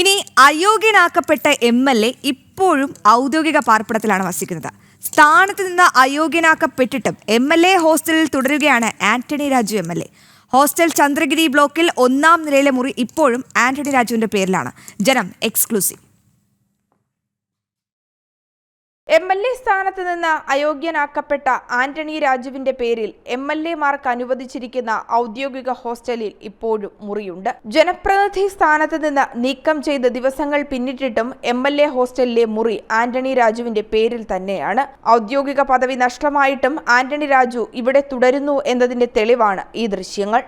ഇനി അയോഗ്യനാക്കപ്പെട്ട M L A ഇപ്പോഴും ഔദ്യോഗിക പാർപ്പിടത്തിലാണ് വസിക്കുന്നത്. സ്ഥാനത്ത് നിന്ന് അയോഗ്യനാക്കപ്പെട്ടിട്ടും എം എൽ എ ഹോസ്റ്റലിൽ തുടരുകയാണ് Antony Raju M L A. Hostel Chandragiri ബ്ലോക്കിൽ ഒന്നാം നിലയിലെ മുറി ഇപ്പോഴും ആന്റണി രാജുവിന്റെ പേരിലാണ്. ജനം എക്സ്ക്ലൂസീവ്. എം എൽ എ സ്ഥാനത്ത് നിന്ന് അയോഗ്യനാക്കപ്പെട്ട ആന്റണി രാജുവിന്റെ പേരിൽ എം എൽ എമാർക്ക് അനുവദിച്ചിരിക്കുന്ന ഔദ്യോഗിക ഹോസ്റ്റലിൽ ഇപ്പോഴും മുറിയുണ്ട്. ജനപ്രതിനിധി സ്ഥാനത്ത് നിന്ന് നീക്കം ചെയ്ത ദിവസങ്ങൾ പിന്നിട്ടിട്ടും എം എൽ എ ഹോസ്റ്റലിലെ മുറി ആന്റണി രാജുവിന്റെ പേരിൽ തന്നെയാണ്. ഔദ്യോഗിക പദവി നഷ്ടമായിട്ടും ആന്റണി രാജു ഇവിടെ തുടരുന്നു എന്നതിന്റെ തെളിവാണ് ഈ ദൃശ്യങ്ങൾ.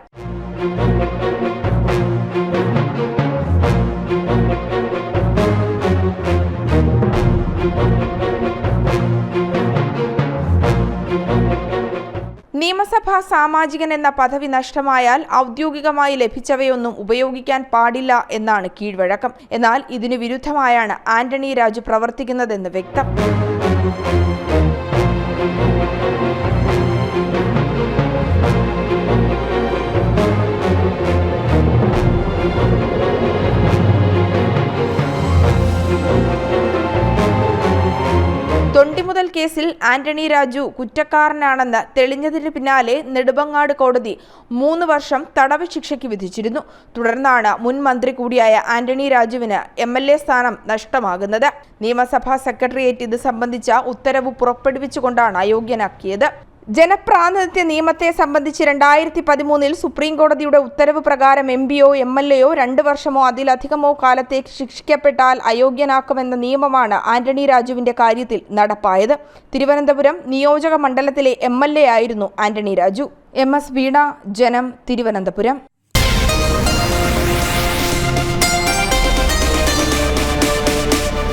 നിയമസഭാ സാമാജികൻ എന്ന പദവി നഷ്ടമായാൽ ഔദ്യോഗികമായി ലഭിച്ചവയൊന്നും ഉപയോഗിക്കാൻ പാടില്ല എന്നാണ് കീഴ്വഴക്കം. എന്നാൽ ഇതിനു വിരുദ്ധമായാണ് ആന്റണി രാജു പ്രവർത്തിക്കുന്നതെന്ന് വ്യക്തം. തൊണ്ടിമുതൽ കേസിൽ ആന്റണി രാജു കുറ്റക്കാരനാണെന്ന് തെളിഞ്ഞതിന് പിന്നാലെ നെടുമങ്ങാട് കോടതി മൂന്ന് വർഷം തടവ് ശിക്ഷയ്ക്ക് വിധിച്ചിരുന്നു. തുടർന്നാണ് മുൻ മന്ത്രി കൂടിയായ ആന്റണി രാജുവിന് എം എൽ എ സ്ഥാനം നഷ്ടമാകുന്നത്. നിയമസഭാ സെക്രട്ടേറിയറ്റ് ഇത് സംബന്ധിച്ച ഉത്തരവ് പുറപ്പെടുവിച്ചുകൊണ്ടാണ് അയോഗ്യനാക്കിയത്. ജനപ്രാതിനിധ്യ നിയമത്തെ സംബന്ധിച്ച് രണ്ടായിരത്തി പതിമൂന്നിൽ സുപ്രീംകോടതിയുടെ ഉത്തരവ് പ്രകാരം എം പിയോ എം എൽ എയോ രണ്ട് വർഷമോ അതിലധികമോ കാലത്തേക്ക് ശിക്ഷിക്കപ്പെട്ടാൽ അയോഗ്യനാക്കുമെന്ന നിയമമാണ് ആന്റണി രാജുവിന്റെ കാര്യത്തിൽ നടപ്പായത്. തിരുവനന്തപുരം നിയോജക മണ്ഡലത്തിലെ എം ആയിരുന്നു ആന്റണി രാജു. എം എസ് വീണ ജനം തിരുവനന്തപുരം.